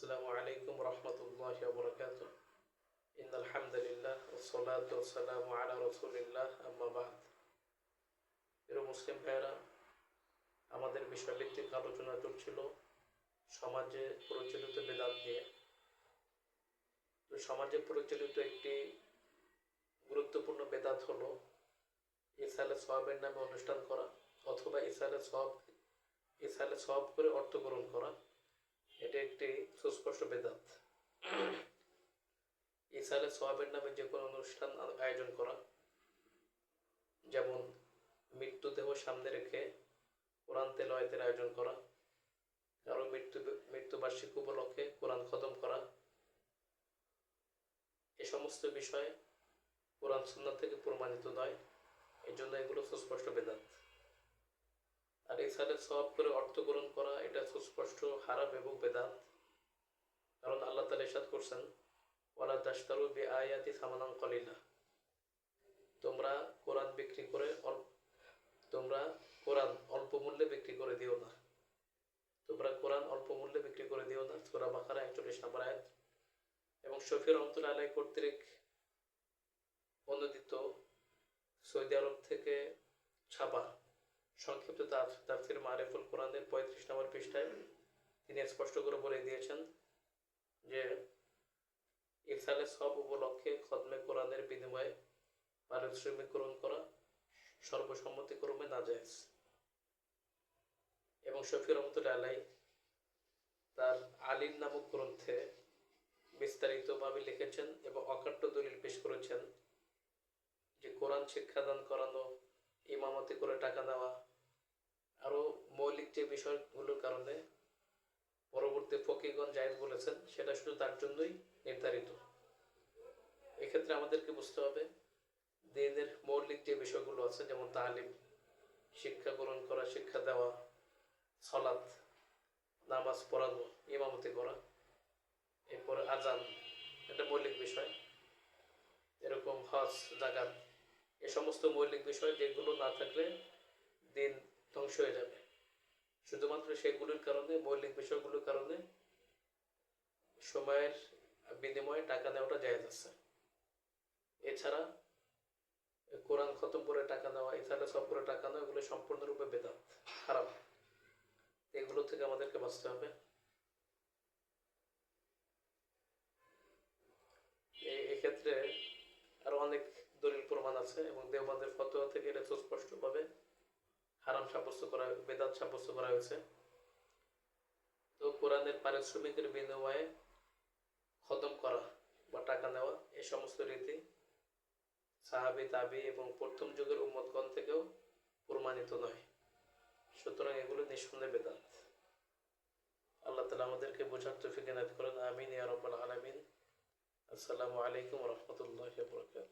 السلام عليكم ورحمة الله وبركاته إن الحمد لله والصلاة والسلام على رسول الله أما بعد প্রিয় মুসলিম ভাইয়েরা আমাদের বিষয়ভিত্তিক আলোচনা চলছিল সমাজে প্রচলিত বেদাত নিয়ে তো সমাজে প্রচলিত একটি গুরুত্বপূর্ণ বেদাত হলো ইসালে সবের নামে অনুষ্ঠান করা অথবা ইসালে সব ইসালে সব করে অর্থ গ্রহণ করা ইসালে সোয়াবের নামে যে কোনো অনুষ্ঠান আয়োজন করা। যেমন মৃত্যুদেহ সামনে রেখে কোরআন তেলাওয়াতের আয়োজন করা, কারও মৃত্যু মৃত্যুবার্ষিকী উপলক্ষে কোরআন খতম করা। এ সমস্ত বিষয়ে কোরআন সুন্নাত থেকে প্রমাণিত নয়। এই জন্য এগুলো সুস্পষ্ট বেদাত। আর ইসালে সব করে অর্থ গ্রহণ করা, এটা সুস্পষ্ট, হারাম এবং বেদাত। কারণ আল্লাহ তালা ইসাদ করছেন ওয়ালা দাস্তারু বি আয়াতি সামানাং কলিলা। তোমরা কোরআন বিক্রি করে তোমরা কোরআন অল্প মূল্যে বিক্রি করে দিও না। তোমরা কোরআন অল্প মূল্যে বিক্রি করে দিও না। সুরা বাকারা একচল্লিশ নম্বর আয়াত। এবং শফির রহমতুল্লাহ আলাই কর্তৃক অনুদিত সৌদি আরব থেকে ছাপা সংক্ষিপ্ত তাফসির মারেফুল কোরআনের পঁয়ত্রিশ নম্বর পৃষ্ঠায় তিনি স্পষ্ট করে বলে দিয়েছেন যে ইরসালে সব উপলক্ষে খদমে কোরআনের বিনিময়ে পারিশ্রমিক গ্রহণ করা সর্বসম্মতিক্রমে না যায় এবং শফি রহমতুল্লাহ আলাই তার আলীর নামক গ্রন্থে বিস্তারিতভাবে লিখেছেন এবং অকাট্য দলিল পেশ করেছেন যে কোরআন শিক্ষাদান করানো, ইমামতি করে টাকা নেওয়া, আরও মৌলিক যে বিষয়গুলোর কারণে ফকিগণ জায়েজ বলেছেন, সেটা শুধু তার জন্যই নির্ধারিত। এক্ষেত্রে আমাদেরকে বুঝতে হবে, দিনের মৌলিক যে বিষয়গুলো আছে, যেমন তালিম, শিক্ষা গ্রহণ করা, শিক্ষা দেওয়া সলাৎ নামাজ পড়ানো, ইমামতি করা, এরপরে আজান, এটা মৌলিক বিষয়। এরকম হজ জাগাত এ সমস্ত মৌলিক বিষয় যেগুলো না থাকলে দিন ধ্বংস হয়ে যাবে। শুধুমাত্র সেগুলির কারণে, মৌলিক বিষয়গুলোর কারণে সময়ের বিনিময়ে টাকা নেওয়াটা জায়েজ আছে। এছাড়া কোরআন খতম করে টাকা নেওয়া এছাড়া সব করে টাকা নেওয়া, এগুলো সম্পূর্ণরূপে বেদাত খারাপ এগুলো থেকে আমাদেরকে বাঁচতে হবে। এক্ষেত্রে আরও অনেক দলিল প্রমাণ আছে এবং দেওবানদের ফতোয়া থেকে এটা সুস্পষ্টভাবে হারাম সাব্যস্ত করা, বেদাত সাব্যস্ত করা হয়েছে। তো কোরআনের পারিশ্রমিকের বিনিময়ে খতম করা বা টাকা নেওয়া এই সমস্ত রীতি সাহাবি তাবি এবং প্রথম যুগের উম্মতগণ থেকেও প্রমাণিত নয়। সুতরাং এগুলো নিঃসন্দেহ বেদান্ত। আল্লাহ তালা আমাদেরকে বোঝার তফিক এনায়ত করেন। আমিন ইয়া আলমিন আলামিন। আসসালামু আলাইকুম রহমতুল্লাহ বরকাত